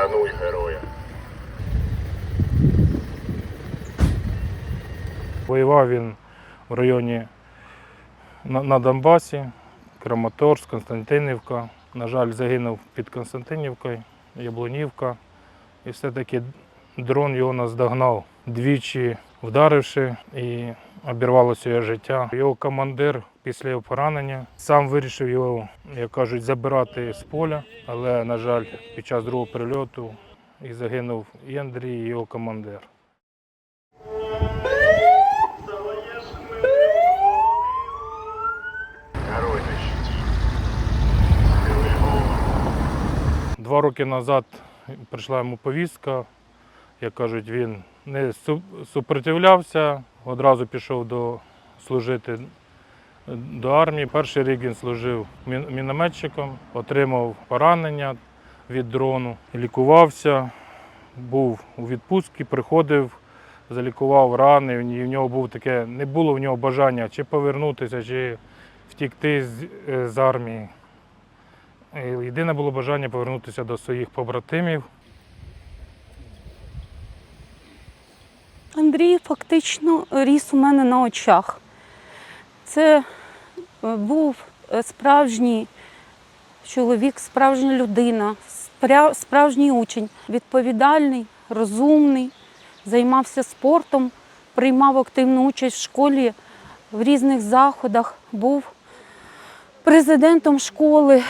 шануй героя. Воював він в районі на, на Донбасі, Краматорськ, Константинівка. На жаль, загинув під Константинівкою, Яблунівка. І все-таки дрон його наздогнав, двічі вдаривши. і обірвалося його життя. Його командир після його поранення сам вирішив його, як кажуть, забирати з поля, але, на жаль, під час другого прильоту і загинув і Андрій, і його командир. Два роки назад прийшла йому повістка. Як кажуть, він не супротивлявся, одразу пішов до служити до армії. Перший рік він служив мінометчиком, отримав поранення від дрону, лікувався, був у відпустці, приходив, залікував рани. І в нього був таке, не було в нього бажання чи повернутися, чи втікти з, е, з армії. Єдине було бажання повернутися до своїх побратимів. Андрій фактично ріс у мене на очах. Це е, був е, справжній чоловік, справжня людина, справжній учень, відповідальний, розумний, займався спортом, приймав активну участь в школі в різних заходах, був президентом школи,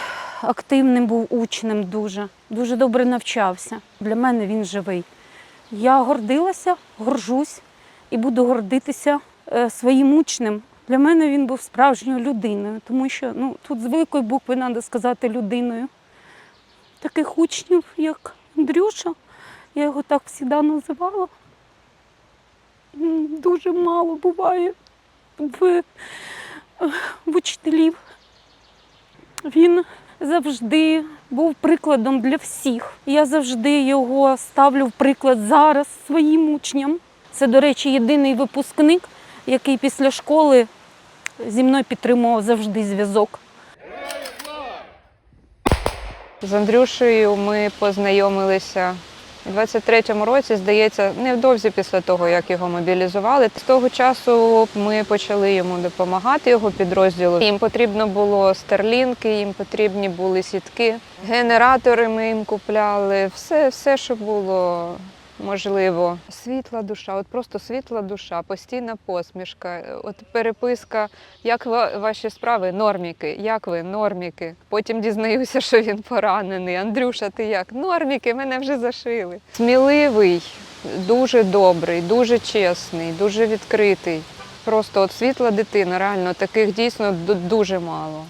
активним був учнем дуже, дуже добре навчався. Для мене він живий. Я гордилася, горжусь і буду гордитися е, своїм учнем. Для мене він був справжньою людиною, тому що ну, тут з великої букви треба сказати людиною. Таких учнів, як Андрюша, я його так завжди називала. Дуже мало буває в, в учителів. Він завжди був прикладом для всіх. Я завжди його ставлю в приклад зараз своїм учням. Це, до речі, єдиний випускник, який після школи зі мною підтримував завжди зв'язок. З Андрюшею ми познайомилися у 23-му році, здається, невдовзі після того, як його мобілізували. З того часу ми почали йому допомагати його підрозділу. Їм потрібно було старлінки, їм потрібні були сітки, генератори ми їм купляли, все, все, що було можливо. Світла душа, от просто світла душа, постійна посмішка, от переписка. Як ва- ваші справи? Норміки. Як ви? Норміки. Потім дізнаюся, що він поранений. Андрюша, ти як? Норміки, мене вже зашили. Сміливий, дуже добрий, дуже чесний, дуже відкритий. Просто от світла дитина, реально таких дійсно дуже мало.